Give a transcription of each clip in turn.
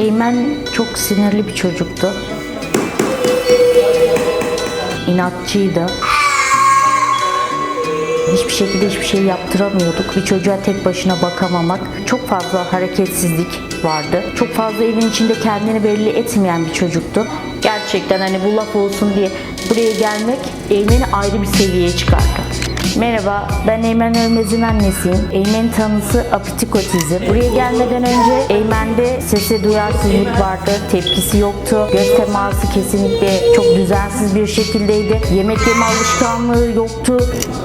Eymen çok sinirli bir çocuktu. İnatçıydı. Hiçbir şekilde hiçbir şey yaptıramıyorduk. Bir çocuğa tek başına bakamamak. Çok fazla hareketsizlik vardı. Çok fazla evin içinde kendini belli etmeyen bir çocuktu. Gerçekten hani bu laf olsun diye buraya gelmek Eymen'i ayrı bir seviyeye çıkarttı. Merhaba, ben Eymen Ölmez'in annesiyim. Eymen'in tanısı apitikotizm. Buraya gelmeden önce Eymen'de sese duyarsızlık vardı, tepkisi yoktu. Göz teması kesinlikle çok düzensiz bir şekildeydi. Yemek yeme alışkanlığı yoktu.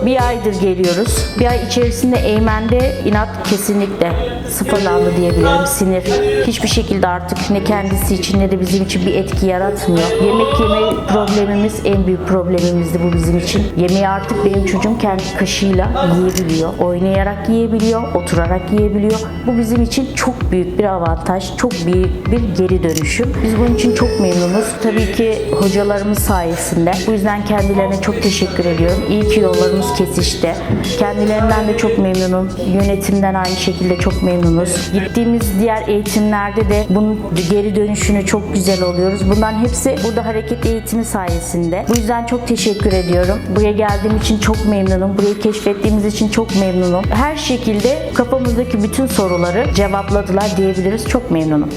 Bir aydır geliyoruz. Bir ay içerisinde Eymen'de inat kesinlikle sıfırlandı diyebilirim. Sinir hiçbir şekilde artık ne kendisi için ne de bizim için bir etki yaratmıyor. Yemek yeme problemimiz en büyük problemimizdi bu bizim için. Yemeği artık benim çocuğum kendi kaşığıyla yiyebiliyor. Oynayarak yiyebiliyor, oturarak yiyebiliyor. Bu bizim için çok büyük bir avantaj, çok büyük bir geri dönüşüm. Biz bunun için çok memnunuz. Tabii ki hocalarımız sayesinde. Bu yüzden kendilerine çok teşekkür ediyorum. İyi ki yollarımız kesişti. Kendilerinden de çok memnunum. Yönetimden aynı şekilde çok memnunuz. Gittiğimiz diğer eğitimlerde de bunun geri dönüşünü çok güzel oluyoruz. Bunların hepsi burada hareket eğitimi sayesinde. Bu yüzden çok teşekkür ediyorum. Buraya geldiğim için çok memnunum. Burayı keşfettiğimiz için çok memnunum. Her şekilde kafamızdaki bütün soruları cevapladılar diyebiliriz. Çok memnunum.